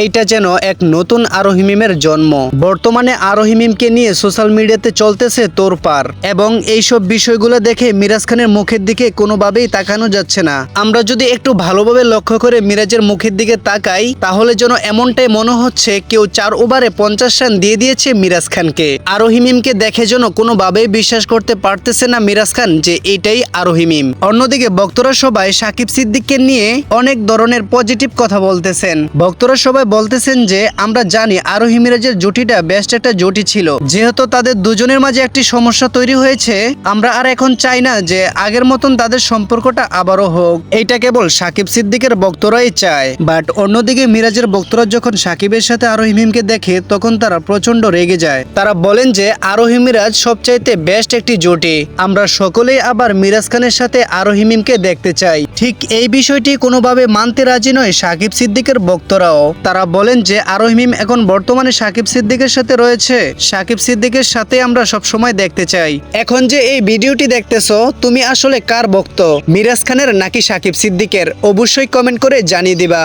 এইটা যেন এক নতুন আরোহিমিমের জন্ম। বর্তমানে আরোহিমিমকে নিয়ে সোশ্যাল মিডিয়াতে চলতেছে তোরপার এবং এইসব বিষয়গুলো দেখে মিরাজ খানের মুখের দিকে কোনোভাবেই তাকানো যাচ্ছে না। আমরা যদি একটু ভালোভাবে লক্ষ্য করে মিরাজের মুখের দিকে তাকাই, তাহলে যেন এমনটাই মনে হচ্ছে, কেউ চার ওভারে পঞ্চাশ রান দিয়ে দিয়েছে মিরাজ খানকে। আরোহিমিমকে দেখে যেন কোনোভাবেই বিশ্বাস করতে পারতেছে না মিরাজ খান যে এটাই আরোহিমিম অন্যদিকে ভক্তরা সবাই সাকিব সিদ্দিককে নিয়ে অনেক ধরনের পজিটিভ কথা বলতেছেন। ভক্তরা সবাই বলতেছেন যে, আমরা জানি আরোহী মিরাজের জুটিটা বেস্ট একটা জুটি ছিল। যেহেতু তাদের দুজনের মাঝে একটি সমস্যা তৈরি হয়েছে, আমরা আর এখন চাই না যে আগের মতন তাদের সম্পর্কটা আবারও হোক। এইটা কেবল সাকিব সিদ্দিকের বক্তরাই চায়। বাট অন্যদিকে মিরাজের ভক্তরা যখন সাকিবের সাথে আরোহী মিমকে দেখে, তখন তারা প্রচণ্ড রেগে যায়। তারা বলেন যে, আরোহী মিরাজ সবচাইতে বেস্ট একটি জুটি। আমরা সকলেই আবার মিরাজ খানের সাথে আরোহী মিমকে দেখতে চাই। ঠিক এই বিষয়টি কোনোভাবে মানতে রাজি নয় সাকিব সিদ্দিকের ভক্তরাও তারা বলেন যে আরোহী এখন বর্তমানে সাকিব সিদ্দিকের সাথে রয়েছে। সাকিব সিদ্দিকের সাথে আমরা সব সময় দেখতে চাই। এখন যে এই ভিডিওটি দেখতেছো, তুমি আসলে কার ভক্ত? মিরাজ খানের নাকি সাকিব সিদ্দিকের? অবশ্যই কমেন্ট করে জানিয়ে দিবা।